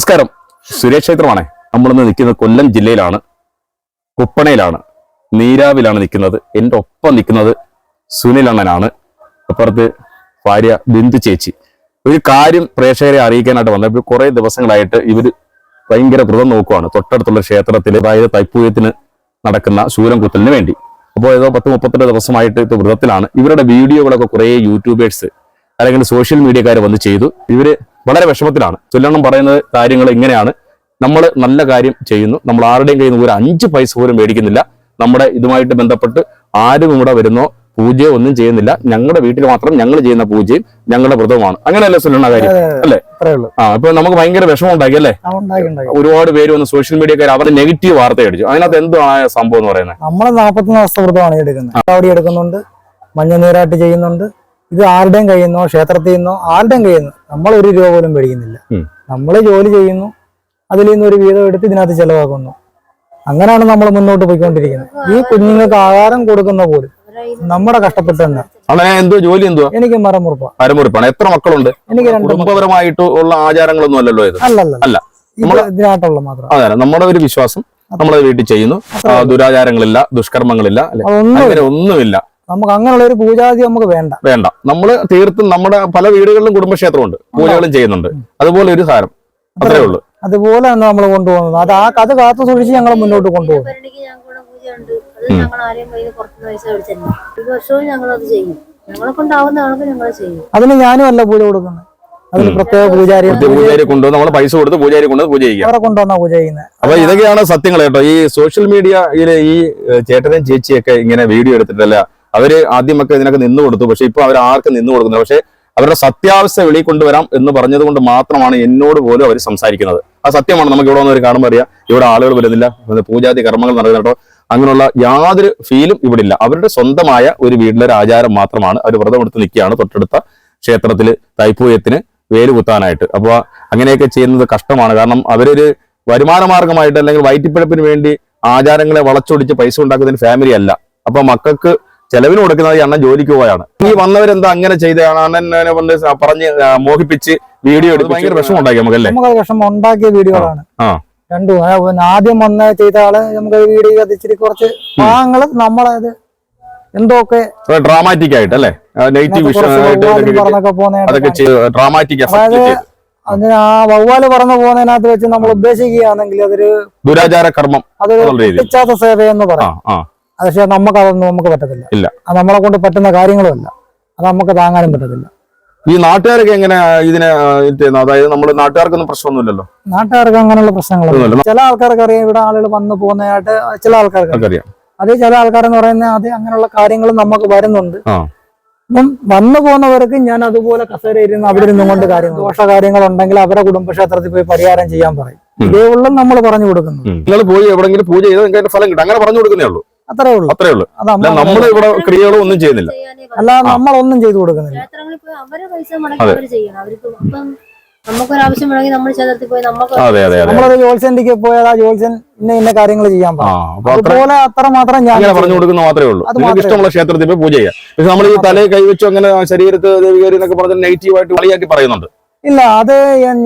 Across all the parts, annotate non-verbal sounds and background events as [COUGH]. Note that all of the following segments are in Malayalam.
നമസ്കാരം. സുരേഷ് ക്ഷേത്രമാണേ. നമ്മളിന്ന് നിൽക്കുന്നത് കൊല്ലം ജില്ലയിലാണ്. കുപ്പണയിലാണ്. നീരാവിലാണ് നിൽക്കുന്നത്. എന്റെ ഒപ്പം നിൽക്കുന്നത് സുനിൽ അണ്ണനാണ്. അപ്പുറത്ത് ഭാര്യ ബിന്ദു ചേച്ചി. ഒരു കാര്യം പ്രേക്ഷകരെ അറിയിക്കാനായിട്ട് വന്നപ്പോൾ കുറേ ദിവസങ്ങളായിട്ട് ഇവർ ഭയങ്കര വ്രതം നോക്കുവാണ്. തൊട്ടടുത്തുള്ള ക്ഷേത്രത്തിൽ അതായത് തൈപ്പൂയത്തിന് നടക്കുന്ന ശൂരം കുത്തലിന് വേണ്ടി. അപ്പോൾ ഏതോ പത്ത് മുപ്പത്തെട്ട് ദിവസമായിട്ട് ഇത് വ്രതത്തിലാണ്. ഇവരുടെ വീഡിയോകളൊക്കെ കുറേ യൂട്യൂബേഴ്സ് അല്ലെങ്കിൽ സോഷ്യൽ മീഡിയക്കാർ വന്ന് ചെയ്തു. ഇവർ വളരെ വിഷമത്തിലാണ്. ചൊല്ലണം പറയുന്ന കാര്യങ്ങൾ ഇങ്ങനെയാണ്. നമ്മൾ നല്ല കാര്യം ചെയ്യുന്നു. നമ്മൾ ആരുടെയും കയ്യിൽ നിന്ന് ഒരു അഞ്ച് പൈസ പോലും മേടിക്കുന്നില്ല. നമ്മുടെ ഇതുമായിട്ട് ബന്ധപ്പെട്ട് ആരും ഇവിടെ വരുന്നോ പൂജയോ ഒന്നും ചെയ്യുന്നില്ല. ഞങ്ങളുടെ വീട്ടിൽ മാത്രം ഞങ്ങൾ ചെയ്യുന്ന പൂജയും ഞങ്ങളുടെ വ്രതവുമാണ്. അങ്ങനെയല്ലേ സുലണ കാര്യം? അല്ലേ? ആ ഇപ്പൊ നമുക്ക് ഭയങ്കര വിഷമം ഉണ്ടാക്കി അല്ലേ? ഒരുപാട് പേര് വന്ന് സോഷ്യൽ മീഡിയക്കാർ അവരുടെ നെഗറ്റീവ് വാർത്ത അടിച്ചു. അതിനകത്ത് എന്താണ് സംഭവം എന്ന് പറയുന്നത്? നമ്മൾ നാപ്പത്തൊന്ന് ദിവസത്തെ വ്രതമാണ് എടുക്കുന്നത്. മഞ്ഞ മഞ്ഞനീരാട്ട് ചെയ്യുന്നുണ്ട്. ഇത് ആരുടെയും കയ്യിൽ നിന്നോ ക്ഷേത്രത്തിൽ നിന്നോ ആരുടെയും കയ്യിൽ നിന്ന് നമ്മൾ ഒരു രൂപ പോലും മേടിക്കുന്നില്ല. നമ്മൾ ജോലി ചെയ്യുന്നു അതിൽ നിന്ന് ഒരു വീതം എടുത്ത് ഇതിനകത്ത് ചെലവാക്കുന്നു. അങ്ങനെയാണ് നമ്മൾ മുന്നോട്ട് പോയിക്കൊണ്ടിരിക്കുന്നത്. ഈ കുഞ്ഞുങ്ങൾക്ക് ആഹാരം കൊടുക്കുന്ന പോലും നമ്മുടെ കഷ്ടപ്പെട്ട് തന്നെ. അങ്ങനെ എന്തോ ജോലി എന്തുവാ? എനിക്ക് മരമുറപ്പ പരമുറിപ്പാണ് എത്ര മക്കളുണ്ട്? എനിക്ക് കുടുംബപരമായിട്ട് ഉള്ള ആചാരങ്ങളൊന്നും അല്ലല്ലോ ഇത്? അല്ല. ഇതിനായിട്ടുള്ള മാത്രം. അതെ നമ്മുടെ ഒരു വിശ്വാസം നമ്മളെ വീട്ടിൽ ചെയ്യുന്നു. ദുരാചാരങ്ങളില്ല ദുഷ്കർമ്മങ്ങളില്ല അങ്ങനെ ഒന്നുമില്ല. നമുക്ക് അങ്ങനെയുള്ള ഒരു പൂജാതി നമുക്ക് വേണ്ട. വേണ്ട. നമ്മൾ തീർത്തും നമ്മുടെ പല വീടുകളിലും കുടുംബക്ഷേത്രമുണ്ട്. പൂജകളും ചെയ്യുന്നുണ്ട്. അതുപോലെ ഒരു സാരം. അത്രേ ഉള്ളൂ. അതുപോലെ തന്നെ നമ്മൾ കൊണ്ടുപോകുന്നത്. അത് ആ കഥ കാത്തു സൂക്ഷിച്ച് ഞങ്ങൾ മുന്നോട്ട് കൊണ്ടുപോകും. അതിന് ഞാനും അല്ല പൂജ കൊടുക്കുന്നത്. അതിന്. പ്രത്യേക പൂജാരി പൂജാരി കൊണ്ടുവന്ന് നമ്മൾ പൈസ കൊടുത്ത് പൂജാരി കൊണ്ടുവന്ന് പൂജ ചെയ്യുക അവരെ കൊണ്ടുവന്നാ പൂജ ചെയ്യുന്നത്. അപ്പൊ ഇതൊക്കെയാണ് സത്യങ്ങൾ കേട്ടോ. ഈ സോഷ്യൽ മീഡിയയിലെ ഈ ചേട്ടനും ചേച്ചിയൊക്കെ ഇങ്ങനെ വീഡിയോ എടുത്തിട്ടല്ല അവർ ആദ്യമൊക്കെ ഇതിനൊക്കെ നിന്നു കൊടുത്തു. പക്ഷെ ഇപ്പൊ അവർ ആർക്കും നിന്നു കൊടുക്കുന്നില്ല. പക്ഷെ അവരുടെ സത്യാവസ്ഥ വെളിയിൽ കൊണ്ടുവരാം എന്ന് പറഞ്ഞത് കൊണ്ട് മാത്രമാണ് എന്നോട് പോലും അവർ സംസാരിക്കുന്നത്. ആ സത്യമാണ് നമുക്ക് ഇവിടെ വന്നവർ കാണുമ്പോൾ അറിയാം. ഇവിടെ ആളുകൾ വരുന്നില്ല. പൂജാതി കർമ്മങ്ങൾ നടക്കുന്നുണ്ടോ അങ്ങനെയുള്ള യാതൊരു ഫീലും ഇവിടെ ഇല്ല അവരുടെ സ്വന്തമായ ഒരു വീട്ടിലെ ഒരു ആചാരം മാത്രമാണ് അവർ വ്രതം എടുത്ത് നിൽക്കുകയാണ് തൊട്ടടുത്ത ക്ഷേത്രത്തിൽ തൈപ്പൂയത്തിന് വേര് കുത്താനായിട്ട്. അപ്പോൾ അങ്ങനെയൊക്കെ ചെയ്യുന്നത് കഷ്ടമാണ്. കാരണം അവരൊരു വരുമാന മാർഗമായിട്ട് അല്ലെങ്കിൽ വയറ്റിപ്പിഴപ്പിന് വേണ്ടി ആചാരങ്ങളെ വളച്ചൊടിച്ച് പൈസ ഉണ്ടാക്കുന്നതിന് ഫാമിലി അല്ല. അപ്പൊ മക്കൾക്ക് ചെലവിന് കൊടുക്കുന്നത് ഈ അണ്ണൻ ജോലിക്ക് പോയാണ്. ഈ വന്നവരെന്താ അങ്ങനെ ചെയ്ത? അണ്ണനെ കൊണ്ട് പറഞ്ഞ് മോഹിപ്പിച്ച് വീഡിയോ എടുത്ത് ഭയങ്കര വിഷമം ഉണ്ടാക്കി നമുക്ക് വിഷമം ഉണ്ടാക്കിയ വീഡിയോകളാണ്. ആണ് രണ്ടും. ആദ്യം വന്ന ചെയ്ത ആൾ നമുക്ക് വീഡിയോ ഇച്ചിരി കുറച്ച് ഭാഗങ്ങൾ നമ്മളത് എന്തൊക്കെ ഡ്രാമാറ്റിക് ആയിട്ട് അല്ലേ? നെഗറ്റീവ് അതൊക്കെ ഡ്രാമാറ്റിക് അതിന് ആ വവ്വാൽ പറന്നു പോകുന്നതിനകത്ത് വെച്ച് നമ്മൾ ഉദ്ദേശിക്കുകയാണെങ്കിൽ അതൊരു ദുരാചാര കർമ്മം അതൊരു സേവ എന്ന് പറയാം. പക്ഷെ നമുക്ക് അതൊന്നും നമുക്ക് പറ്റത്തില്ല. ഇല്ല. അത് നമ്മളെ കൊണ്ട് പറ്റുന്ന കാര്യങ്ങളുമല്ല അത് നമുക്ക് താങ്ങാനും പറ്റത്തില്ല. ഈ നാട്ടുകാരൊക്കെ എങ്ങനെ ഇതിനെ? അതായത് നമ്മുടെ നാട്ടുകാർക്കൊന്നും പ്രശ്നമൊന്നുമില്ലല്ലോ? നാട്ടുകാർക്ക് അങ്ങനെയുള്ള പ്രശ്നങ്ങളൊന്നും ഒന്നുമില്ല ചില ആൾക്കാർക്ക് അറിയാം ഇവിടെ ആളുകൾ വന്നു പോകുന്നതായിട്ട് ചില ആൾക്കാർക്ക് അറിയാം. അതേ ചില ആൾക്കാരെന്ന് പറയുന്ന അത് അങ്ങനെയുള്ള കാര്യങ്ങൾ നമുക്ക് വരുന്നുണ്ട്. അപ്പം വന്നു പോകുന്നവർക്ക് ഞാൻ അതുപോലെ കസേര ഇരുന്ന് അവിടെ ഇരുന്നും കൊണ്ട് കാര്യങ്ങൾ ദോഷ കാര്യങ്ങൾ ഉണ്ടെങ്കിൽ അവരെ കുടുംബക്ഷേത്രത്തിൽ പോയി പരിഹാരം ചെയ്യാൻ പറയും. ഇതേ ഉള്ളൂ നമ്മൾ പറഞ്ഞു കൊടുക്കുന്നു നിങ്ങൾ പോയി എവിടെങ്കിലും പൂജ ചെയ്ത് നിങ്ങൾക്ക് ഫലം കിട്ടും. അങ്ങനെ പറഞ്ഞു കൊടുക്കുന്നേ ഉള്ളൂ. അത്രേ ഉള്ളൂ. അത്രേ ഉള്ളൂ. നമ്മൾ ഇവിടെ ക്രിയകളോ ഒന്നും ചെയ്യുന്നില്ല. ചെയ്യാനേ അല്ല നമ്മൾ നമ്മളൊന്നും ചെയ്തു കൊടുക്കുന്നില്ല. ക്ഷേത്രങ്ങളിൽ പോയി അവരെ പൈസ മുടക്കി ചെയ്യണം. അവർക്ക് ഇപ്പം നമുക്കൊരാവശ്യം വേണമെങ്കിൽ നമ്മൾ ക്ഷേത്രത്തിൽ പോയി നമുക്ക് അതെ അതെ അതെ. നമ്മളൊരു ജോത്സ്യന്റിക്ക് പോയാൽ ആ ജോത്സ്യൻ ഇന്ന ഇന്ന കാര്യങ്ങൾ ചെയ്യാൻ ആ പറയും അത്ര അതുപോലെ അത്ര മാത്രം ഞാൻ പറഞ്ഞു കൊടുക്കുന്ന മാത്രമേ ഉള്ളൂ. നിങ്ങൾക്ക് ഇഷ്ടമുള്ള ക്ഷേത്രത്തിൽ പോയി പൂജ ചെയ്യാം. പക്ഷെ നമ്മൾ ഈ തലയെ കൈവച്ചു അങ്ങനെ ശരീരത്ത് ദേവികാരി എന്നൊക്കെ പറഞ്ഞ നെഗറ്റീവായിട്ട് കളിയാക്കി പറയുന്നുണ്ട്. ഇല്ല അത്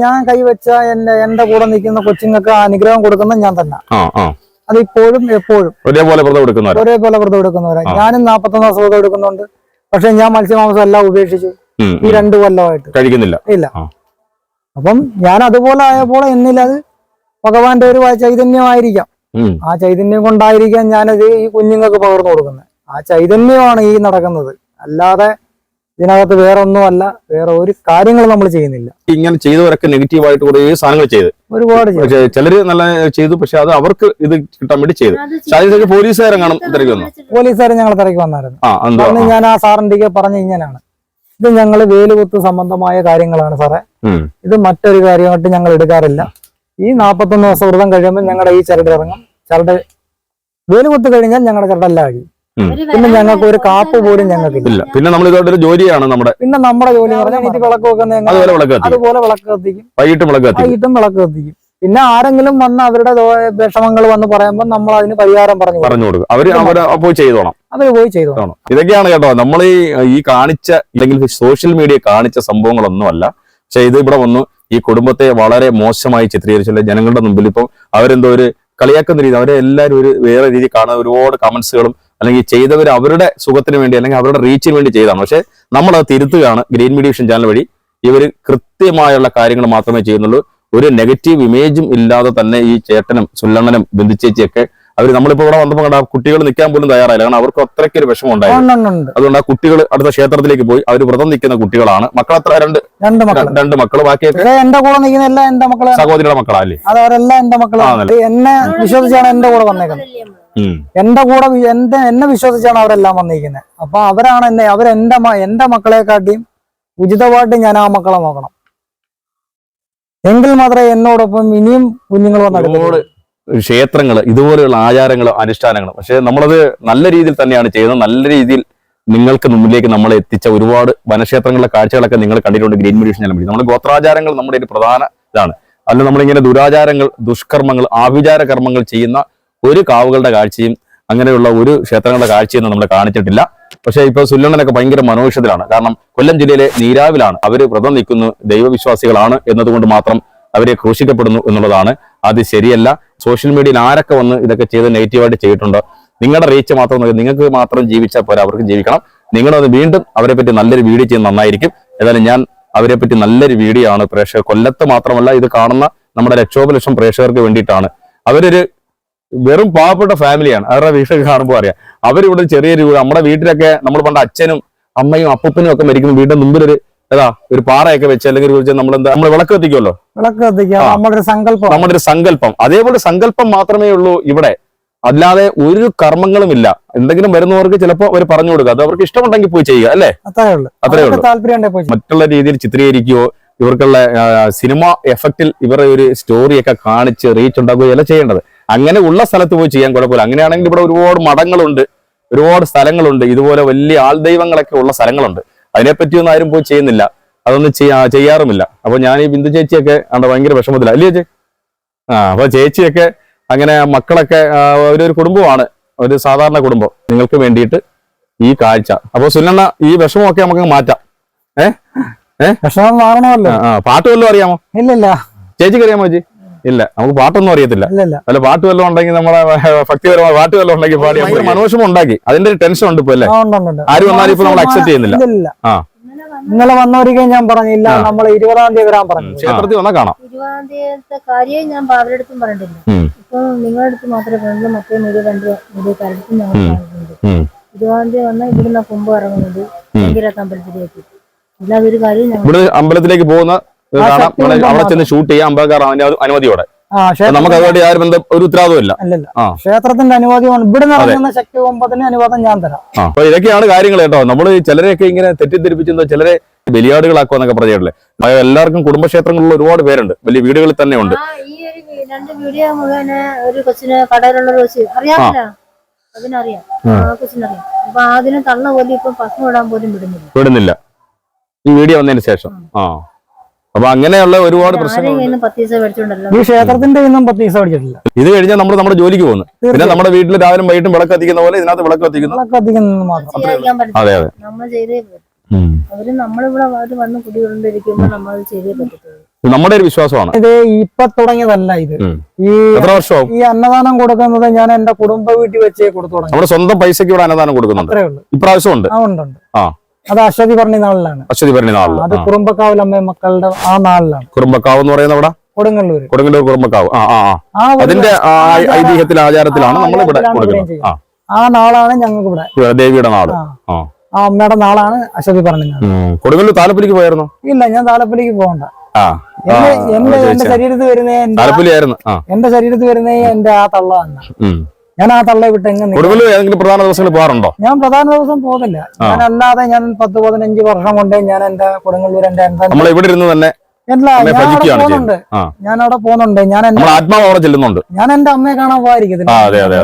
ഞാൻ കൈവച്ച എന്റെ എന്റെ കൂടെ നിൽക്കുന്ന കൊച്ചുങ്ങൾക്ക് അനുഗ്രഹം കൊടുക്കുന്നത് ഞാൻ തന്നെ. ആ ആ. അത് ഇപ്പോഴും എപ്പോഴും ഒരേപോലെ വ്രതം എടുക്കുന്നവരാ? ഒരേപോലെ വ്രതം എടുക്കുന്നവരാ. ഞാനും നാപ്പത്തൊന്നാം ദിവസം വ്രതം എടുക്കുന്നുണ്ട്. പക്ഷെ ഞാൻ മത്സ്യമാംസം എല്ലാം ഉപേക്ഷിച്ചു. ഈ. രണ്ടു കൊല്ലമായിട്ട്. കഴിക്കുന്നില്ല. ഇല്ല. അപ്പം ഞാൻ അതുപോലെ ആയപ്പോൾ എന്നില്ല അത് ഭഗവാന്റെ ഒരു ചൈതന്യമായിരിക്കാം. ആ ചൈതന്യം കൊണ്ടായിരിക്കാം ഞാനത് ഈ കുഞ്ഞുങ്ങൾക്ക് പകർന്നു കൊടുക്കുന്നത്. ആ ചൈതന്യമാണ് ഈ നടക്കുന്നത്. അല്ലാതെ ഇതിനകത്ത് വേറെ ഒന്നുമല്ല വേറെ ഒരു കാര്യങ്ങൾ നമ്മൾ ചെയ്യുന്നില്ല. ഇങ്ങനെ ചെയ്തവരൊക്കെ നെഗറ്റീവായിട്ട് കുറേ സാധനങ്ങൾ ചെയ്ത്. ഒരുപാട് ചിലര് നല്ല ചെയ്തു പക്ഷെ അത് അവർക്ക് ഇത് കിട്ടാൻ വേണ്ടി ചെയ്തു. ശാരീരിക പോലീസുകാരെ കാണും തിരക്കി വന്നു. പോലീസുകാരെ ഞങ്ങൾ തിരക്കി വന്നായിരുന്നു. ഞാൻ ആ സാറിന്റെ പറഞ്ഞു ഇങ്ങനെയാണ് ഇത് ഞങ്ങൾ വേലുകുത്ത് സംബന്ധമായ കാര്യങ്ങളാണ് സാറേ. ഇത് മറ്റൊരു കാര്യമായിട്ട് ഞങ്ങൾ എടുക്കാറില്ല. ഈ നാപ്പത്തൊന്ന് ദിവസം വ്രതം കഴിയുമ്പോൾ ഞങ്ങളുടെ ഈ ചരട് ഇറങ്ങും ചരട് വേലുകുത്ത് കഴിഞ്ഞാൽ ഞങ്ങളുടെ ചരടെല്ലാം കഴിയും പിന്നെ ഞങ്ങൾക്ക് ഒരു കാപ്പ് പോലും ഞങ്ങൾക്ക് ഇല്ല. പിന്നെ നമ്മൾ ഇതോട്ടൊരു ജോലിയാണ് നമ്മുടെ പിന്നെ നമ്മുടെ ജോലി എന്ന് പറഞ്ഞാൽ എനിക്ക് വിളക്ക് വെക്കുന്ന അതുപോലെ വിളക്ക് കത്തിക്കും. അതുപോലെ വിളക്ക് കത്തിക്കും. വൈകിട്ട് വിളക്ക് കത്തിക്കും. വൈകിട്ടും വിളക്ക് കത്തിക്കും. പിന്നെ ആരെങ്കിലും വന്ന് അവരുടെ വിഷമങ്ങൾ വന്ന് പറയുമ്പോൾ നമ്മൾ അതിന് പരിഹാരം പറഞ്ഞു പറഞ്ഞു കൊടുക്കും. അവർ അവരെ പോയി ചെയ്തോണം. അവർ പോയി ചെയ്തു ഇതാണ് ഇതൊക്കെയാണ് കേട്ടോ. നമ്മൾ ഈ ഈ കാണിച്ച അല്ലെങ്കിൽ സോഷ്യൽ മീഡിയ കാണിച്ച സംഭവങ്ങളൊന്നുമല്ല. പക്ഷെ ഇത് ഇവിടെ വന്നു. ഈ കുടുംബത്തെ വളരെ മോശമായി ചിത്രീകരിച്ചല്ലേ? ജനങ്ങളുടെ മുമ്പിൽ ഇപ്പം അവരെന്തോ ഒരു കളിയാക്കുന്ന രീതി അവരെ എല്ലാവരും ഒരു വേറെ രീതി കാണുന്ന ഒരുപാട് കമന്റ്സുകളും അല്ലെങ്കിൽ ചെയ്തവർ അവരുടെ സുഖത്തിന് വേണ്ടി അല്ലെങ്കിൽ അവരുടെ റീച്ചിന് വേണ്ടി ചെയ്താണ്. പക്ഷെ നമ്മൾ അത് തിരുത്തുകയാണ് ഗ്രീൻ മീഡിയ വിഷൻ ചാനൽ വഴി. ഇവർ കൃത്യമായുള്ള കാര്യങ്ങൾ മാത്രമേ ചെയ്യുന്നുള്ളൂ. ഒരു നെഗറ്റീവ് ഇമേജും ഇല്ലാതെ തന്നെ ഈ ചേട്ടനും സുല്ലണ്ണനും ബന്ധുച്ചേച്ചിയൊക്കെ അവർ നമ്മളിപ്പോ ഇവിടെ വന്നപ്പോൾ കണ്ട കുട്ടികൾ നിൽക്കാൻ പോലും തയ്യാറായില്ല. കാരണം അവർക്ക് അത്രയ്ക്ക് ഒരു വിഷമം ഉണ്ടായിരുന്നു ഉണ്ട്, ഉണ്ട്, ഉണ്ട്. അതുകൊണ്ട് ആ കുട്ടികൾ അടുത്ത ക്ഷേത്രത്തിലേക്ക് പോയി അവർ വ്രതം നിൽക്കുന്ന കുട്ടികളാണ്. മക്കൾ അത്ര രണ്ട് രണ്ട് മക്കൾ രണ്ട് മക്കൾ ബാക്കിയൊക്കെ പക്ഷേ എന്റെ കൂടെ നിൽക്കുന്ന എല്ലാം എന്റെ മക്കളെ സഹോദരിയുടെ മക്കളല്ലേ? അതവരെല്ലാം എന്റെ മക്കളാണ് എന്നെ വിശ്വസിച്ചാണ് എന്റെ കൂടെ വന്നേക്കുന്നത്. എന്റെ കൂടെ എന്റെ എന്നെ വിശ്വസിച്ചാണ് അവരെല്ലാം വന്നിരിക്കുന്നത് അപ്പൊ അവരാണ് എന്നെ അവരെന്റെ എന്റെ മക്കളെക്കാട്ടിയും ഉചിതമായിട്ട് ഞാൻ ആ മക്കളെ നോക്കണം. എങ്കിൽ മാത്രമേ എന്നോടൊപ്പം ഇനിയും കുഞ്ഞുങ്ങൾ വന്നെടുക്കുള്ളൂ ക്ഷേത്രങ്ങൾ ഇതുപോലെയുള്ള ആചാരങ്ങളും അനുഷ്ഠാനങ്ങളും. പക്ഷെ നമ്മളത് നല്ല രീതിയിൽ തന്നെയാണ് ചെയ്യുന്നത്. നല്ല രീതിയിൽ നിങ്ങൾക്ക് മുമ്പിലേക്ക് നമ്മൾ എത്തിച്ച ഒരുപാട് വനക്ഷേത്രങ്ങളുടെ കാഴ്ചകളൊക്കെ നിങ്ങൾ കണ്ടിട്ടുണ്ട് ഗ്രീൻ മ്യൂഷൻ ചാനൽ വഴി നമ്മുടെ ഗോത്രാചാരങ്ങൾ നമ്മുടെ ഒരു പ്രധാന ഇതാണ്. അല്ല നമ്മളിങ്ങനെ ദുരാചാരങ്ങൾ ദുഷ്കർമ്മങ്ങൾ ആഭിചാര കർമ്മങ്ങൾ ചെയ്യുന്ന ഒരു കാവുകളുടെ കാഴ്ചയും അങ്ങനെയുള്ള ഒരു ക്ഷേത്രങ്ങളുടെ കാഴ്ചയൊന്നും നമ്മൾ കാണിച്ചിട്ടില്ല. പക്ഷേ ഇപ്പൊ സുല്ലണ്ണനൊക്കെ ഭയങ്കര മനോഷത്തിലാണ് കാരണം കൊല്ലം ജില്ലയിലെ നീരാവിലാണ്. അവർ വ്രതം നിൽക്കുന്നു. ദൈവവിശ്വാസികളാണ് എന്നതുകൊണ്ട് മാത്രം അവരെ ക്രൂശിക്കപ്പെടുന്നു എന്നുള്ളതാണ്. അത് ശരിയല്ല. സോഷ്യൽ മീഡിയയിൽ ആരൊക്കെ വന്ന് ഇതൊക്കെ ചെയ്ത് നെഗറ്റീവായിട്ട് ചെയ്തിട്ടുണ്ടോ? നിങ്ങളുടെ റീച്ച് മാത്രം നിങ്ങൾക്ക് മാത്രം ജീവിച്ചാൽ പോരാ അവർക്കും ജീവിക്കണം. നിങ്ങളത് വീണ്ടും അവരെ പറ്റി നല്ലൊരു വീഡിയോ ചെയ്യുന്നത് നന്നായിരിക്കും. ഏതായാലും ഞാൻ അവരെ പറ്റി നല്ലൊരു വീഡിയോ ആണ്. പ്രേക്ഷകർ കൊല്ലത്ത് മാത്രമല്ല ഇത് കാണുന്ന നമ്മുടെ ലക്ഷോപലക്ഷം പ്രേക്ഷകർക്ക് വേണ്ടിയിട്ടാണ്. അവരൊരു വെറും പാവപ്പെട്ട ഫാമിലിയാണ് അവരുടെ വീട്ടിൽ കാണുമ്പോൾ അറിയാം. അവരിവിടെ ചെറിയൊരു നമ്മുടെ വീട്ടിലൊക്കെ നമ്മൾ പണ്ട് അച്ഛനും അമ്മയും അപ്പൂപ്പനും ഒക്കെ മരിക്കുന്നു വീടിന്റെ മുമ്പിൽ ഒരു ഏതാ ഒരു പാറയൊക്കെ വെച്ച് അല്ലെങ്കിൽ നമ്മൾ എന്താ നമ്മൾ വിളക്ക് കത്തിക്കുമല്ലോ? വിളക്ക് കത്തിക്കാം. നമ്മുടെ ഒരു സങ്കല്പം. നമ്മുടെ ഒരു സങ്കല്പം. അതേപോലെ സങ്കല്പം മാത്രമേ ഉള്ളൂ ഇവിടെ. അല്ലാതെ ഒരു കർമ്മങ്ങളും ഇല്ല. എന്തെങ്കിലും വരുന്നവർക്ക് ചിലപ്പോ അവർ പറഞ്ഞു കൊടുക്കുക. അത് അവർക്ക് ഇഷ്ടമുണ്ടെങ്കിൽ പോയി ചെയ്യുക അല്ലേ? അത്രേ ഉള്ളൂ. മറ്റുള്ള രീതിയിൽ ചിത്രീകരിക്കുകയോ ഇവർക്കുള്ള സിനിമ എഫക്റ്റിൽ ഇവരുടെ ഒരു സ്റ്റോറിയൊക്കെ കാണിച്ച് റീച്ച് ഉണ്ടാക്കുകയല്ല ചെയ്യേണ്ടത്. അങ്ങനെ ഉള്ള സ്ഥലത്ത് പോയി ചെയ്യാൻ കുഴപ്പമില്ല. അങ്ങനെയാണെങ്കിൽ ഇവിടെ ഒരുപാട് മഠങ്ങളുണ്ട് ഒരുപാട് സ്ഥലങ്ങളുണ്ട്. ഇതുപോലെ വലിയ ആൾ ദൈവങ്ങളൊക്കെ ഉള്ള സ്ഥലങ്ങളുണ്ട്. അതിനെപ്പറ്റിയൊന്നും ആരും പോയി ചെയ്യുന്നില്ല. അതൊന്നും ചെയ്യാ ചെയ്യാറുമില്ല. അപ്പൊ ഞാൻ ഈ ബിന്ദു ചേച്ചിയൊക്കെ അവിടെ ഭയങ്കര വിഷമത്തില്ല അല്ലേ ചേച്ചി? ആ അപ്പൊ ചേച്ചിയൊക്കെ അങ്ങനെ മക്കളൊക്കെ ഒരു ഒരു കുടുംബമാണ്. ഒരു സാധാരണ കുടുംബം. നിങ്ങൾക്ക് വേണ്ടിയിട്ട് ഈ കാഴ്ച. അപ്പൊ സുനണ്ണ ഈ വിഷമമൊക്കെ നമുക്ക് മാറ്റാം. വിഷമം മാറണമല്ലോ. ആ, പാട്ട് വല്ലതും അറിയാമോ? ഇല്ലല്ല. ചേച്ചിക്ക് അറിയാമോ ചേച്ചി? ഇല്ല നമുക്ക് പാട്ടൊന്നും അറിയത്തില്ല അല്ല പാട്ട് വല്ലതും ഉണ്ടെങ്കിൽ നമ്മളെ ഭക്തിപരമായ പാട്ട് വല്ലതും ഉണ്ടെങ്കിൽ പാടി മനോഷം ഉണ്ടാക്കി അതിന്റെ ഒരു ടെൻഷൻ ഉണ്ട് ഇപ്പൊ അല്ലേ ആ, ഉണ്ട്, ഉണ്ട്, ഉണ്ട്. ആര് വന്നാലും ഇപ്പൊ നമ്മൾ അക്സെപ്റ്റ് ചെയ്യുന്നില്ല. ആ. ഇന്നലെ വന്ന വന്നവരിക്കും ഞാൻ പറഞ്ഞില്ല. നമ്മൾ ഇരുപതാം തീയതി വരാൻ പറഞ്ഞു ക്ഷേത്രത്തിൽ വന്നാൽ കാണാം ഇരുപതാം തീയതി കാര്യം ഞാൻ അവരുടെ അടുത്തും പറഞ്ഞിട്ടില്ല. ഇപ്പൊ നിങ്ങളുടെ അടുത്ത് മാത്രമേ പറഞ്ഞു മറ്റേ മീഡിയ രണ്ട് മീഡിയക്കാരടുത്തും ഞങ്ങൾ ഉം. പറഞ്ഞിട്ടുണ്ട്. ഇരുപതാം തീയതി വന്നാൽ ഇവിടുന്ന് കൊമ്പ് ഇറങ്ങുന്നത് അമ്പലത്തിലേക്ക് അല്ലാതെ ഒരു കാര്യം ഇവിടെ അമ്പലത്തിലേക്ക് പോകുന്ന കാണാം. ഉണ്ടോ അവിടെ ചെന്ന് ഷൂട്ട് ചെയ്യാം. അമ്പലക്കാർ അനു- അനുമതിയോടെ. നമുക്ക് അതുമായിട്ട് യാതൊരു ബന്ധം ഒരു അല്ലല്ല. ക്ഷേത്രത്തിന്റെ അനുവാദമാണ്. ഇവിടെ നടക്കുന്ന ശക്തി ഒമ്പതിന് അനുവാദം ഞാൻ തരാം. അപ്പൊ ഇതൊക്കെയാണ് കാര്യങ്ങൾ കേട്ടോ. നമ്മൾ ചിലരെയൊക്കെ ഇങ്ങനെ തെറ്റിദ്ധരിപ്പിച്ചെന്തോ ചിലരെ ബലിയാടുകളാക്കുക എന്നൊക്കെ പറഞ്ഞിട്ടില്ലേ അതായത് എല്ലാവർക്കും കുടുംബക്ഷേത്രങ്ങളിൽ ഒരുപാട് പേരുണ്ട്. വലിയ വീടുകളിൽ തന്നെ ഉണ്ട്. ഈ ഒരു രണ്ട് വീഡിയോ മുഖേന ഒരു കൊച്ചിന് കടയിലുള്ള ഒരു കൊച്ച്. അറിയാമില്ല? അതിനറിയാം. കൊച്ചിനറിയാം. അപ്പൊ അതിന് തള്ള പോലും ഇപ്പൊ ഭക്ഷണം ഇടാൻ പോലും വിടുന്നില്ല. വിടുന്നില്ല. ഈ വീഡിയോ വന്നതിന് ശേഷം. ആ. അപ്പൊ അങ്ങനെയുള്ള ഒരുപാട് പ്രശ്നങ്ങൾ ഈ ക്ഷേത്രത്തിന്റെ ഇന്നും പത്ത് പൈസ പഠിച്ചിട്ടില്ല ഇത് കഴിഞ്ഞാൽ നമ്മൾ നമ്മുടെ ജോലിക്ക് പോകുന്നു. പിന്നെ നമ്മുടെ വീട്ടിൽ രാവിലെ വൈകിട്ടും വിളക്ക് കത്തിക്കുന്ന പോലെ ഇതിനകത്ത് വിളക്ക് കത്തിക്കുന്നു അതെ അതെ. അവർ നമ്മളിവിടെ വന്ന് കുടികൊണ്ടിരിക്കുമ്പോ നമ്മൾ അത് ചെയ്തേ പറ്റത്തുള്ളൂ. നമ്മുടെ ഒരു വിശ്വാസമാണ്. ഇത് ഇപ്പൊ തുടങ്ങിയതല്ല ഇത്. ഈ എത്ര വർഷമാവും? ഈ അന്നദാനം കൊടുക്കുന്നത് ഞാൻ എന്റെ കുടുംബ വീട്ടിൽ വെച്ചേ കൊടുത്തു തുടങ്ങി. നമ്മുടെ സ്വന്തം പൈസക്ക് ഇവിടെ അന്നദാനം കൊടുക്കുന്നുണ്ട്. ഇപ്രാവശ്യം ഉണ്ട് ഉണ്ട്. ആ. അത് അശ്വതി പറഞ്ഞ നാളിലാണ്. അശ്വതി പറഞ്ഞ നാളിൽ അത് കുറുമ്പക്കാവിലമ്മ മക്കളുടെ ആ നാളിലാണ്. കുറുമ്പക്കാവ് എന്ന് പറയുന്ന അവിടെ കൊടുങ്ങല്ലൂർ കൊടുങ്ങല്ലൂർ കുറുമ്പക്കാവ്. ആ ആ അതിന്റെ ഐതിഹ്യത്തിൽ ആചാരത്തിലാണ് നമ്മൾ ഇവിടെ കൊടുക്കുന്നത്. ആ. നാളാണ് ഞങ്ങൾക്ക് ഇവിടെ ദേവിയുടെ നാട് ആ. അമ്മയുടെ നാളാണ് അശ്വതി പറഞ്ഞ കൊടുങ്ങല്ലൂർ താലപ്പലിക്ക് പോയായിരുന്നോ? ഇല്ല ഞാൻ താലപ്പലിക്ക് പോകണ്ട. എന്റെ. ശരീരത്തിൽ വരുന്നേ എന്റെ ശരീരത്തിൽ വരുന്നേ എന്റെ ആ തള്ള തന്നെ ഉം. ഞാൻ ആ തള്ളയെ വിട്ട് എങ്ങനെ ഏതെങ്കിലും പ്രധാന ദിവസങ്ങളിൽ പോകാറുണ്ടോ? ഞാൻ പ്രധാന ദിവസം പോകുന്നില്ല ഞാനല്ലാതെ ഞാൻ അല്ലാതെ ഞാൻ പത്ത് പതിനഞ്ച് വർഷം കൊണ്ട് ഞാൻ എന്റെ കൊടുങ്ങല്ലൂർ എന്റെ നമ്മൾ ഇവിടെ ഇരുന്ന് തന്നെ ഞാൻ അവിടെ പോകുന്നുണ്ട്. ഞാൻ എന്റെ നമ്മൾ ആത്മാവ് അവിടെ ചെല്ലുന്നുണ്ട്. ഞാൻ എന്റെ അമ്മയെ കാണാൻ പോകാതിരിക്കുന്നു അതെ. നമ്മൾ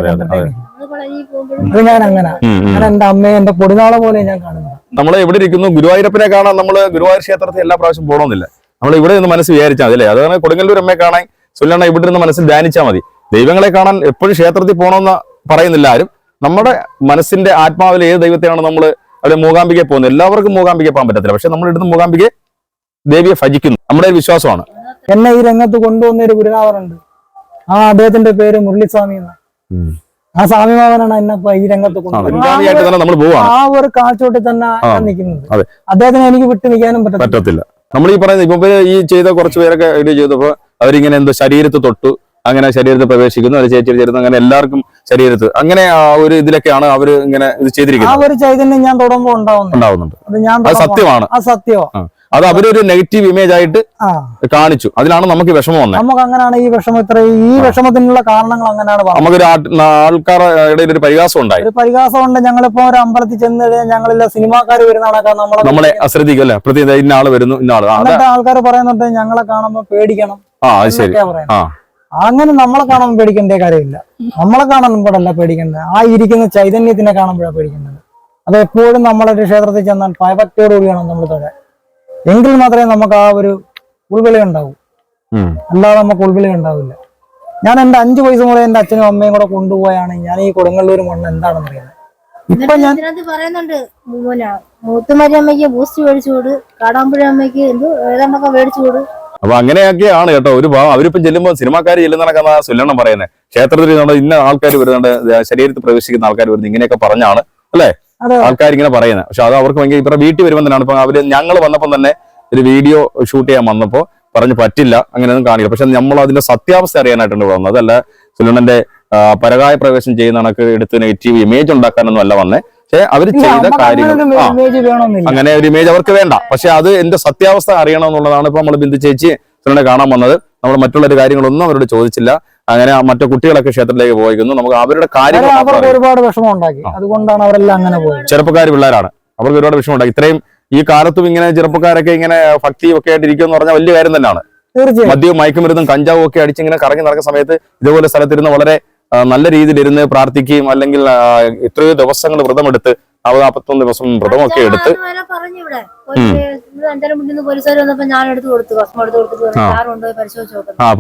ഞാൻ അങ്ങനെ. ഞാൻ എന്റെ അമ്മയെ എന്റെ പൊടിനാളെ പോലെ ഞാൻ കാണുന്നത്. നമ്മൾ എവിടെ ഇരിക്കുന്നു ഗുരുവായൂരപ്പനെ കാണാൻ നമ്മൾ ഗുരുവായൂർ ക്ഷേത്രത്തിൽ എല്ലാ പ്രാവശ്യം പോകണമെന്നില്ല നമ്മൾ ഇവിടെ നിന്ന് മനസ്സ് വിചാരിച്ചാൽ മതി അല്ലേ? അതാണ് കൊടുങ്ങല്ലൂർ അമ്മയെ കാണാൻ സുല്ലണ്ണ ഇവിടെ നിന്ന് മനസ്സിൽ ധ്യാനിച്ചാൽ മതി. ദൈവങ്ങളെ കാണാൻ എപ്പോഴും ക്ഷേത്രത്തിൽ പോകണമെന്ന് പറയുന്നില്ല ആരും. നമ്മുടെ മനസ്സിന്റെ ആത്മാവിൽ ഏത് ദൈവത്തെയാണ് നമ്മൾ അവിടെ മൂകാംബികയെ പോകുന്നത്? എല്ലാവർക്കും മൂകാംബിക പോകാൻ പറ്റത്തില്ല. പക്ഷെ നമ്മൾ ഇടുന്ന മൂകാംബികയെ ദേവിയെ ഭജിക്കുന്നു. നമ്മുടെ വിശ്വാസമാണ്. എന്നെ ഈ രംഗത്ത് കൊണ്ടുവന്ന ഒരു ഗുരുനാഥനുണ്ട്. ആ അദ്ദേഹത്തിന്റെ പേര് മുരളിസ്വാമി എന്നാണ്. ആ സ്വാമിമാവനാണ് എന്നെ ഈ രംഗത്ത് കൊണ്ടുവന്നത്. ആ ഒരു കാഴ്ചവട്ടിൽ തന്നെ നിൽക്കുന്നത്. അദ്ദേഹത്തിന് എനിക്ക് വിട്ടു നിൽക്കാനും പറ്റത്തില്ല. നമ്മൾ ഈ പറയുന്നത് ഇപ്പൊ ഈ ചെയ്ത കുറച്ച് പേരൊക്കെ ചെയ്തപ്പോ അവരിങ്ങനെ എന്തോ ശരീരത്ത് തൊട്ടു. അങ്ങനെ ശരീരത്തിൽ പ്രവേശിക്കുന്നു അത് ചേച്ചി ചേരുന്നു അങ്ങനെ എല്ലാവർക്കും ശരീരത്ത് അങ്ങനെ ആ ഒരു ഇതിലൊക്കെയാണ് അവർ ഇങ്ങനെ ഇത് ആ ചെയ്തിരിക്കുന്നത് ഒരു ചൈതന്യം ഞാൻ ഉണ്ടാവുന്നുണ്ട്. അത് ഞാൻ അത് സത്യമാണ്. ആ സത്യമാണ് അത് അവരൊരു നെഗറ്റീവ് ഇമേജ് ആയിട്ട് കാണിച്ചു. അതിലാണ് നമുക്ക് വിഷമം വന്നത്. നമുക്ക് അങ്ങനെയാണ് ഈ വിഷമം ഇത്ര ഈ വിഷമത്തിനുള്ള കാരണങ്ങൾ അങ്ങനെയാണ് നമുക്കൊരു ആൾക്കാരുടെ ഇടയിൽ ഒരു പരിഹാസം ഉണ്ടായി. ഒരു പരിഹാസം ഉണ്ട് ഞങ്ങളിപ്പോ ഒരു അമ്പലത്തിൽ ചെന്ന് കഴിഞ്ഞാൽ ഞങ്ങളില്ല സിനിമാക്കാർ വരുന്ന കണക്കാ നമ്മളെ നമ്മളെ അശ്രദ്ധിക്കും അല്ലെ? പ്രത്യേക ഇന്ന ആൾ വരുന്നു ഇന്ന ആൾ. ആ, ആൾക്കാർ പറയുന്നുണ്ട് ഞങ്ങളെ കാണുമ്പോ പേടിക്കണം. ആ അത് ശരി. ആ. അങ്ങനെ നമ്മളെ കാണാൻ പേടിക്കേണ്ട കാര്യമില്ല. നമ്മളെ കാണുമ്പോഴല്ല പേടിക്കേണ്ടത്. ആ ഇരിക്കുന്ന ചൈതന്യത്തിനെ കാണുമ്പോഴാണ് പേടിക്കേണ്ടത്. അത് എപ്പോഴും നമ്മളൊരു ക്ഷേത്രത്തിൽ ചെന്നാൽ ഭയഭക്തിയോട് കൂടിയാണ് നമ്മൾ തൊഴാൻ എങ്കിൽ മാത്രമേ നമുക്ക് ആ ഒരു ഉൾവിളി ഉണ്ടാവൂ. അല്ലാതെ നമുക്ക് ഉൾവിളി ഉണ്ടാവില്ല. ഞാൻ എന്റെ അഞ്ചു വയസ്സ് മുതൽ എന്റെ അച്ഛനും അമ്മയും കൂടെ കൊണ്ടുപോയാണ്. ഞാൻ ഈ കൊടുങ്ങല്ലൂർ മണ്ണ് എന്താണെന്ന് അറിയുന്നത് ഇപ്പൊ ഞാൻ പറയുന്നുണ്ട് മൂത്തുമരി അമ്മയ്ക്ക് ബൂസ്റ്റ് മേടിച്ചു കൊടു കാടാമ്പുഴ അമ്മയ്ക്ക് എന്ത് ഏതാണ്ടൊക്കെ മേടിച്ചു കൊടു അപ്പൊ അങ്ങനെയൊക്കെയാണ് കേട്ടോ. ഒരു ഭാവം അവരിപ്പം ചെല്ലുമ്പോൾ സിനിമാക്കാർ ചെല്ലുന്നതൊക്കെ സുല്ലണം പറയുന്നത് ക്ഷേത്രത്തിൽ നമ്മുടെ ഇന്ന ആൾക്കാർ വരുന്നുണ്ട് ശരീരത്തിൽ പ്രവേശിക്കുന്ന ആൾക്കാർ വരുന്നത് ഇങ്ങനെയൊക്കെ പറഞ്ഞാണ് അല്ലേ. ആൾക്കാർ ഇങ്ങനെ പറയുന്നത് പക്ഷെ അത് അവർക്ക് ഭയങ്കര ഇവരുടെ വീട്ടിൽ വരുമ്പോൾ തന്നെയാണ്. ഇപ്പൊ അവർ ഞങ്ങൾ വന്നപ്പം തന്നെ ഒരു വീഡിയോ ഷൂട്ട് ചെയ്യാൻ വന്നപ്പോ പറഞ്ഞു പറ്റില്ല അങ്ങനെയൊന്നും കാണില്ല. പക്ഷെ നമ്മൾ അതിന്റെ സത്യാവസ്ഥ അറിയാനായിട്ടുണ്ട് ഇവിടെ വന്നത്. അതല്ല സുല്ലണന്റെ പരകായ പ്രവേശം ചെയ്യുന്ന കണക്ക് എടുത്ത് നെഗറ്റീവ് ഇമേജ് ഉണ്ടാക്കാനൊന്നും അല്ല വന്നേ. പക്ഷെ അവർ ചെയ്ത കാര്യങ്ങൾ അങ്ങനെ ഒരു ഇമേജ് അവർക്ക് വേണ്ട. പക്ഷെ അത് എന്റെ സത്യാവസ്ഥ അറിയണം എന്നുള്ളതാണ് ഇപ്പൊ നമ്മൾ ബിന്ദു ചേച്ചി സുരനെ കാണാൻ വന്നത്. നമ്മൾ മറ്റുള്ളൊരു കാര്യങ്ങളൊന്നും അവരോട് ചോദിച്ചില്ല. അങ്ങനെ മറ്റു കുട്ടികളൊക്കെ ക്ഷേത്രത്തിലേക്ക് പോയിക്കുന്നു. നമുക്ക് അവരുടെ കാര്യങ്ങൾ. ഒരുപാട് വിഷമം ഉണ്ടാക്കി അതുകൊണ്ടാണ് അവരെല്ലാം അങ്ങനെ പോയത്. ചെറുപ്പക്കാർ പിള്ളേരാണ്. അവർക്ക് ഒരുപാട് വിഷമം ഉണ്ടാക്കി ഇത്രയും ഈ കാലത്തും ഇങ്ങനെ ചെറുപ്പക്കാരൊക്കെ ഇങ്ങനെ ഭക്തി ഒക്കെ ആയിട്ട് ഇരിക്കുക എന്ന് പറഞ്ഞാൽ വലിയ കാര്യം തന്നെയാണ്. മദ്യവും മയക്കുമരുന്നും കഞ്ചാവും ഒക്കെ അടിച്ച് ഇങ്ങനെ കറങ്ങി നടക്കുന്ന സമയത്ത് ഇതുപോലെ സ്ഥലത്തിരുന്ന് വളരെ നല്ല രീതിയിൽ ഇരുന്ന് പ്രാർത്ഥിക്കുകയും അല്ലെങ്കിൽ എത്രയോ ദിവസങ്ങൾ വ്രതമെടുത്ത് നാൽപ്പത്തൊന്ന് ദിവസം വ്രതമൊക്കെ എടുത്ത്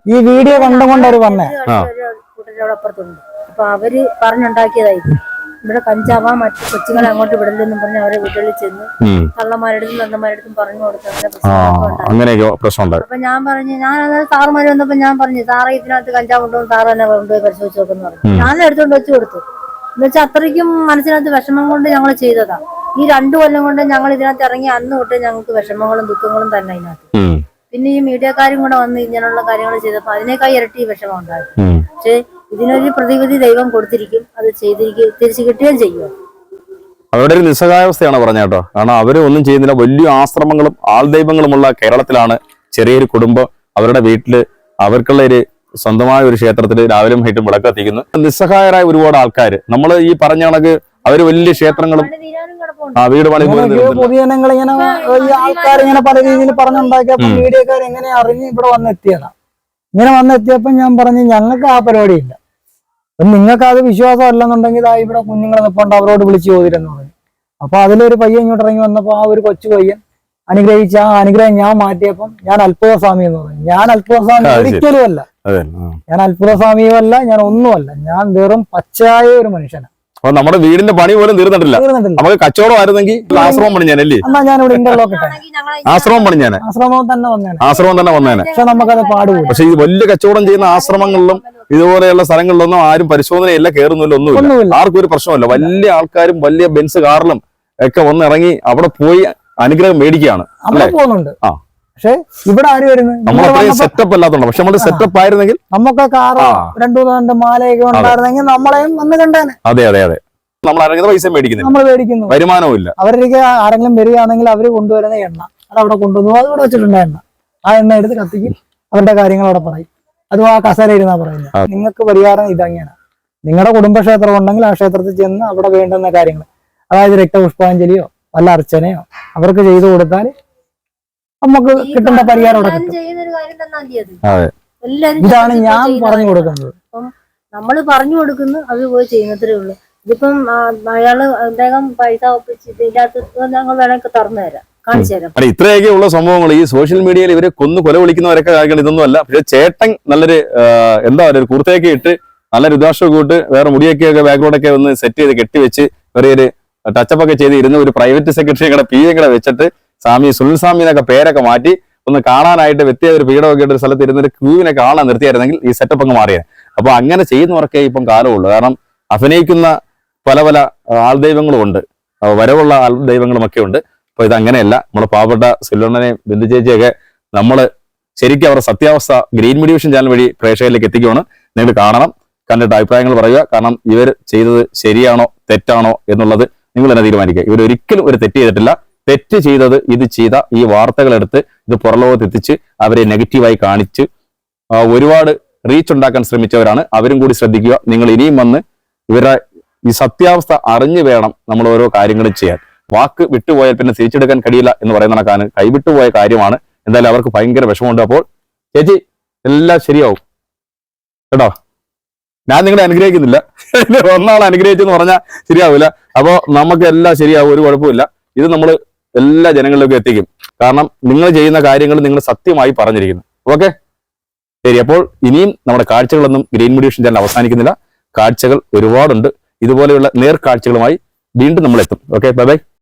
ഈ വീഡിയോ കണ്ടുകൊണ്ട് അവർ വന്നേ അപ്പുറത്തുണ്ട് അപ്പൊ അവർ പറഞ്ഞുണ്ടാക്കിയതായിരിക്കും. ഇവിടെ കഞ്ചാവാ മറ്റു കൊച്ചുങ്ങളെ അങ്ങോട്ട് വിടലെന്നും പറഞ്ഞ് അവരെ വീട്ടിൽ ചെന്ന്. കള്ളന്മാരടുത്തും തള്ളന്മാരെടുത്തും പറഞ്ഞു കൊടുത്തു. അങ്ങനെയൊക്കെ പ്രശ്നം അപ്പൊ ഞാൻ പറഞ്ഞു ഞാൻ സാറുമാര് വന്നപ്പോ ഞാൻ പറഞ്ഞു സാറേ ഇതിനകത്ത് കഞ്ചാവ് ഉണ്ടോ? സാറ് തന്നെ കൊണ്ടുപോയി പരിശോധിച്ച് നോക്കുന്നു പറഞ്ഞു. എടുത്തുകൊണ്ട് ഞാൻ എടുത്തോണ്ട് വെച്ച് കൊടുത്തു. എന്നുവെച്ചാൽ അത്രയ്ക്കും മനസ്സിനകത്ത് വിഷമം കൊണ്ട് ഞങ്ങൾ ചെയ്തതാ. ഈ രണ്ടു കൊല്ലം കൊണ്ട് ഞങ്ങൾ ഇതിനകത്ത് ഇറങ്ങി അന്ന് തൊട്ട് ഞങ്ങൾക്ക് വിഷമങ്ങളും ദുഃഖങ്ങളും തന്നെ അതിനകത്ത്. പിന്നെ ഈ മീഡിയക്കാരും കൂടെ വന്ന് ഇങ്ങനെയുള്ള കാര്യങ്ങൾ ചെയ്തപ്പോൾ അതിനേക്കാൾ ഇരട്ടി വിഷമം ഉണ്ടായി. ഉം. പക്ഷെ ഇതിനൊരു പ്രതിവിധി ദൈവം കൊടുത്തിരിക്കും. അത് ചെയ്തിരിക്കും തിരിച്ചു കിട്ടുകയും ചെയ്യും. അവരുടെ ഒരു നിസ്സഹായാവസ്ഥയാണ് പറഞ്ഞ കേട്ടോ. കാരണം അവർ ഒന്നും ചെയ്യുന്നില്ല. വലിയ ആശ്രമങ്ങളും ആൾദൈവങ്ങളുമുള്ള കേരളത്തിലാണ് ചെറിയൊരു കുടുംബം. അവരുടെ വീട്ടിൽ അവർക്കുള്ള ഒരു സ്വന്തമായ ഒരു ക്ഷേത്രത്തിൽ രാവിലെ ഹൈറ്റും വിളക്ക് കത്തിക്കുന്നു. നിസ്സഹായരായ ഒരുപാട് ആൾക്കാർ നമ്മൾ ഈ പറഞ്ഞ കണക്ക് അവർ വലിയ ക്ഷേത്രങ്ങളും ആ വീട് പണി പൊതുജനങ്ങൾ ഇങ്ങനെ ഈ ആൾക്കാർ ഇങ്ങനെ പല രീതിയിൽ പറഞ്ഞുണ്ടാക്കിയ ഉം. മീഡിയക്കാർ എങ്ങനെ അറിഞ്ഞ് ഇവിടെ വന്നെത്തിയതാ. ഇങ്ങനെ വന്നെത്തിയപ്പോ ഞാൻ പറഞ്ഞു ഞങ്ങൾക്ക് ആ പരിപാടിയില്ല. അപ്പൊ നിങ്ങൾക്ക് അത് വിശ്വാസം അല്ലെന്നുണ്ടെങ്കിൽ ആ ഇവിടെ കുഞ്ഞുങ്ങൾ നിൽപ്പുണ്ട് അവരോട് വിളിച്ച് ചോദിച്ചിരുന്നു പറഞ്ഞു അപ്പൊ അതിലൊരു പയ്യൻ ഇങ്ങോട്ട് ഇറങ്ങി വന്നപ്പോ ആ ഒരു കൊച്ചു പയ്യൻ അനുഗ്രഹിച്ച ആ അനുഗ്രഹം ഞാൻ മാറ്റിയപ്പം ഞാൻ അത്ഭുത സ്വാമി എന്ന് പറഞ്ഞു. ഞാൻ അത്ഭുത സ്വാമി അത് ഒരിക്കലും അല്ല ഞാൻ അത്ഭുത സ്വാമിയുമല്ല ഞാൻ ഒന്നുമല്ല. ഞാൻ വെറും പച്ചയായ ഒരു മനുഷ്യനാണ് അപ്പൊ നമ്മുടെ വീടിന്റെ പണി പോലും തീർന്നിട്ടില്ല. നമുക്ക് കച്ചവടം ആയിരുന്നെങ്കിൽ ആശ്രമം പണിഞ്ഞല്ലേ എന്നാ ഞാൻ ഇവിടെ ഇന്റർലോക്ക് ഇട്ടെ ആശ്രമം പണി ആശ്രമം തന്നെ വന്നേനെ. ആശ്രമം തന്നെ വന്നേനെ. പക്ഷെ ഈ വലിയ കച്ചവടം ചെയ്യുന്ന ആശ്രമങ്ങളിലും ഇതുപോലെയുള്ള സ്ഥലങ്ങളിലൊന്നും ആരും പരിശോധനയില്ല കയറുന്നില്ല ഒന്നുമില്ല. ഒന്നുമില്ല. ആർക്കും ഒരു പ്രശ്നമല്ല വലിയ ആൾക്കാരും വലിയ ബെൻസ് കാറിലും ഒക്കെ വന്നിറങ്ങി അവിടെ പോയി അനുഗ്രഹം മേടിക്കുകയാണ്. ആ. പക്ഷെ ഇവിടെ ആര് വരുന്നത്? സെറ്റപ്പ് അല്ലാത്തതുകൊണ്ട് പക്ഷെ നമ്മൾ സെറ്റപ്പ് ആയിരുന്നെങ്കിൽ നമുക്ക് കാറ് രണ്ടു രണ്ടു രണ്ട് മാലയൊക്കെ ഉണ്ടായിരുന്നെങ്കിൽ നമ്മളെയും വന്ന് കണ്ടേനെ. അതെ അതെ അതെ. നമ്മൾ ഇറങ്ങുന്ന പൈസ മേടിക്കുന്നു നമ്മൾ മേടിക്കുന്നു. വരുമാനവും ഇല്ല. അവരുടെ ആരെങ്കിലും വരികയാണെങ്കിൽ അവർ കൊണ്ടുവരുന്ന എണ്ണ. അത് അവിടെ കൊണ്ടുവന്നു. അത് ഇവിടെ വെച്ചിട്ടുണ്ട് എണ്ണ. ആ എണ്ണ എടുത്ത് കത്തിക്കും. അവരുടെ കാര്യങ്ങൾ അവിടെ പറയും. അതും ആ കസേര ഇരുന്നാ പറയുന്നത്. നിങ്ങൾക്ക് പരിഹാരം ഇതങ്ങനെയാണ്. നിങ്ങളുടെ കുടുംബക്ഷേത്രം ഉണ്ടെങ്കിൽ ആ ക്ഷേത്രത്തിൽ ചെന്ന് അവിടെ വേണ്ടുന്ന കാര്യങ്ങൾ. അതായത് രക്തപുഷ്പാഞ്ജലിയോ വല്ല അർച്ചനയോ അവർക്ക് ചെയ്തു കൊടുത്താൽ നമുക്ക് കിട്ടേണ്ട പരിഹാരം കിട്ടും. അതെ. ഇതാണ് ഞാൻ പറഞ്ഞു കൊടുക്കുന്നത്. നമ്മൾ പറഞ്ഞു കൊടുക്കുന്നു അത് പോയി ചെയ്യുന്നത്രേ ഉള്ളൂ. ഇതിപ്പം അയാൾ അദ്ദേഹം പൈസ ഒപ്പിച്ച് ഞങ്ങൾ വേണമെങ്കിൽ തുറന്നു തരാം അല്ല ഇത്രയൊക്കെ ഉള്ള സംഭവങ്ങൾ ഈ സോഷ്യൽ മീഡിയയിൽ ഇവർ കൊന്നു കൊല വിളിക്കുന്നവരൊക്കെ കാര്യങ്ങൾ ഇതൊന്നും അല്ല പക്ഷെ ചേട്ടൻ നല്ലൊരു എന്താ പറയുക കുർത്തയൊക്കെ ഇട്ട് നല്ല രുദ്രാക്ഷമൊക്കെ ഇട്ട് വേറെ മുടിയൊക്കെ ഒക്കെ ബാക്ക്ഗ്രൗണ്ടൊക്കെ ഒന്ന് സെറ്റ് ചെയ്ത് കെട്ടിവെച്ച് ചെറിയൊരു ടച്ചപ്പ് ഒക്കെ ചെയ്ത് ഇരുന്ന് ഒരു പ്രൈവറ്റ് സെക്രട്ടറി കൂടെ പി എ കൂടെ വെച്ചിട്ട് സ്വാമി സുനിൽ സ്വാമി എന്നൊക്കെ പേരൊക്കെ മാറ്റി ഒന്ന് കാണാനായിട്ട് വ്യക്തിയായ ഒരു പീഠമൊക്കെ ഒരു സ്ഥലത്ത് ഇരുന്നൊരു ക്യൂവിനെ കാണാൻ നിർത്തിയായിരുന്നെങ്കിൽ ഈ സെറ്റപ്പ് അങ്ങ് മാറിയത് അപ്പൊ അങ്ങനെ ചെയ്യുന്നവർക്കേ ഇപ്പം കാലമുള്ളൂ. കാരണം അഭിനയിക്കുന്ന പല പല ആൾദൈവങ്ങളും ഉണ്ട് വരവുള്ള ആൾ ദൈവങ്ങളും ഒക്കെ ഉണ്ട്. അപ്പൊ ഇത് അങ്ങനെയല്ല നമ്മുടെ പാവപ്പെട്ട സുല്ലണ്ണനെയും ബിന്ദു ചേച്ചിയൊക്കെ നമ്മൾ ശരിക്കും അവരുടെ സത്യാവസ്ഥ ഗ്രീൻ മീഡിയേഷൻ ചാനൽ വഴി പ്രേക്ഷകരിലേക്ക് എത്തിക്കുകയാണ് നിങ്ങൾ കാണണം. കണ്ടിട്ട് അഭിപ്രായങ്ങൾ പറയുക. കാരണം ഇവർ ചെയ്തത് ശരിയാണോ തെറ്റാണോ എന്നുള്ളത് നിങ്ങൾ തന്നെ തീരുമാനിക്കുക. ഇവർ ഒരിക്കലും ഒരു തെറ്റ് ചെയ്തിട്ടില്ല. തെറ്റ് ചെയ്തത് ഇത് ചെയ്ത ഈ വാർത്തകൾ എടുത്ത് ഇത് പുറലോകത്ത് എത്തിച്ച് അവരെ നെഗറ്റീവായി കാണിച്ച് ഒരുപാട് റീച്ച് ഉണ്ടാക്കാൻ ശ്രമിച്ചവരാണ്. അവരും കൂടി ശ്രദ്ധിക്കുക. നിങ്ങൾ ഇനിയും വന്ന് ഇവരുടെ ഈ സത്യാവസ്ഥ അറിഞ്ഞു വേണം നമ്മൾ ഓരോ കാര്യങ്ങളും ചെയ്യാൻ. വാക്ക് വിട്ടുപോയാൽ പിന്നെ തിരിച്ചെടുക്കാൻ കഴിയില്ല എന്ന് പറയുന്ന കണക്കാണ്. കൈവിട്ടുപോയ കാര്യമാണ്. എന്തായാലും അവർക്ക് ഭയങ്കര വിഷമമുണ്ട്. അപ്പോൾ ചേച്ചി എല്ലാം ശരിയാവും. കേട്ടോ? ഞാൻ നിങ്ങളെ അനുഗ്രഹിക്കുന്നില്ല. [LAUGHS] ഒന്നാൾ അനുഗ്രഹിച്ചെന്ന് പറഞ്ഞാൽ ശരിയാവില്ല അപ്പോ നമുക്ക് എല്ലാം ശരിയാവും. ഒരു കുഴപ്പമില്ല ഇത് നമ്മൾ എല്ലാ ജനങ്ങളിലേക്കും എത്തിക്കും. കാരണം നിങ്ങൾ ചെയ്യുന്ന കാര്യങ്ങൾ നിങ്ങൾ സത്യമായി പറഞ്ഞിരിക്കുന്നു. ഓക്കെ ശരി അപ്പോൾ ഇനിയും നമ്മുടെ കാഴ്ചകളൊന്നും ഗ്രീൻ മീഡിയേഷൻ ചാനൽ അവസാനിക്കുന്നില്ല. കാഴ്ചകൾ ഒരുപാടുണ്ട്. ഇതുപോലെയുള്ള നേർ നേർക്കാഴ്ചകളുമായി വീണ്ടും നമ്മൾ എത്തും ഓക്കെ ബൈ ബൈ